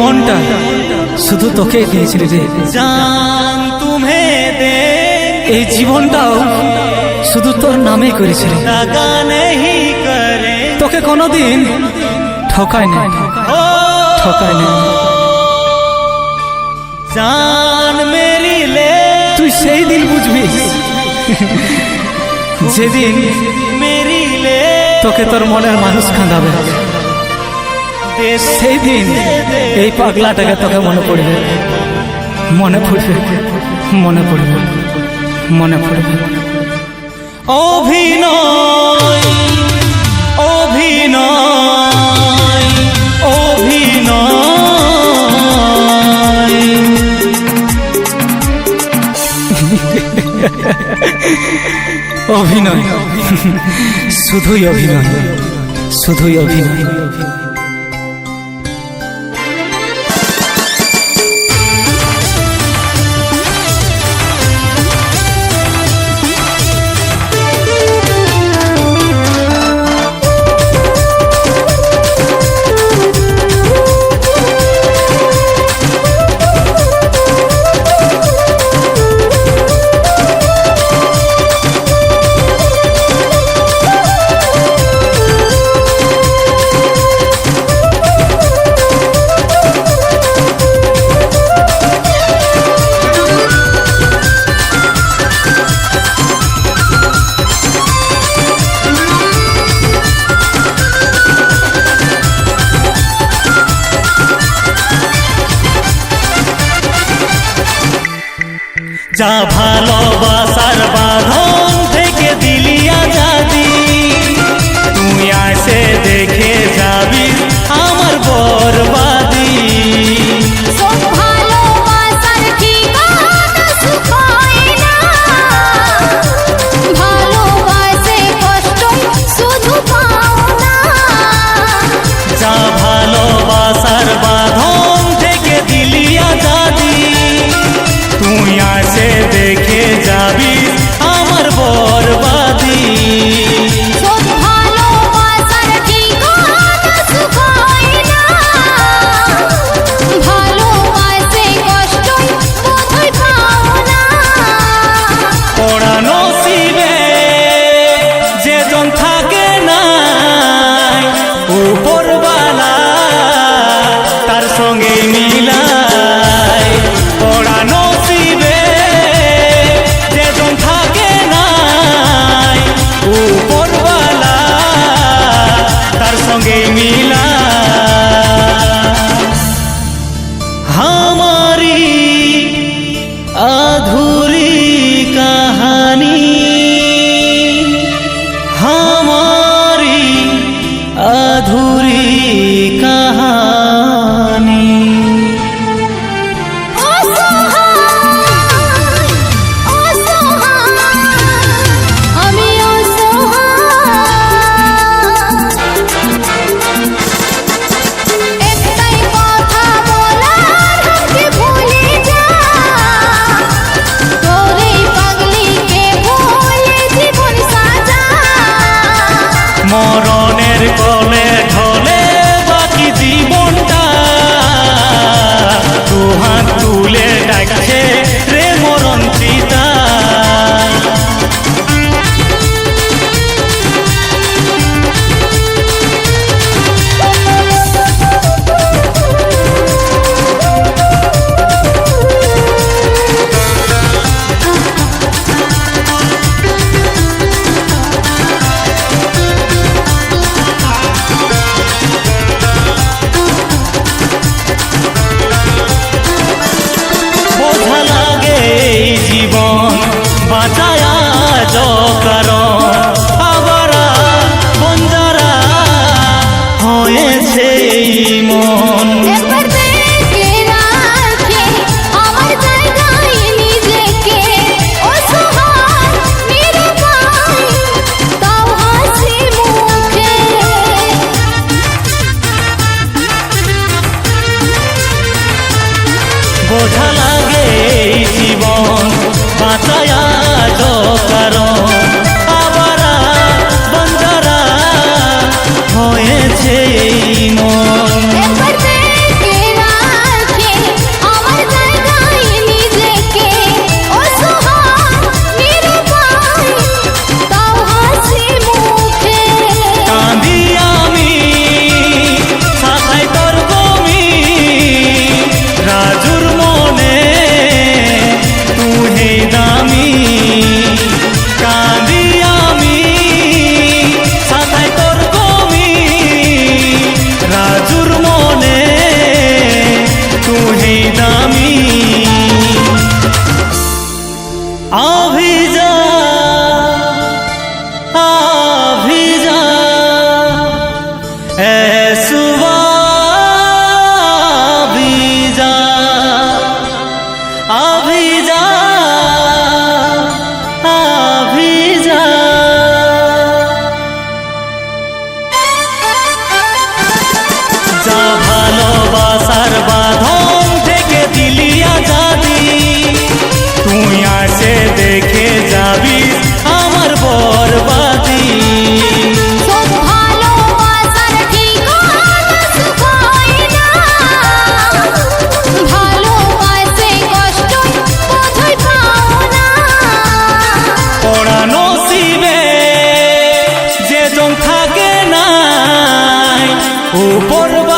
মনটা শুধু তোকে দিয়েছিলি রে। জান তুমে দে এই জীবনটাও শুধু তোর নামে করেছিলি। তোকে কোনোদিন ঠকায় না ঠকায় না জান মেরিলে। তুই সেই দিন বুঝবি। যেদিন মেরিলে। তোকে তোর মনের মানুষ কাঁদাবে। সেই দিন এই পাগলাটাকে তোকে মনে পড়বে। মনে পড়বে মনে পড়বে মনে পড়বে। অভিনয় অভিনয় অভিনয়। অভিনয়, শুধুই অভিনয় শুধুই অভিনয়। যা ভালো মরণের কোলে ઉપર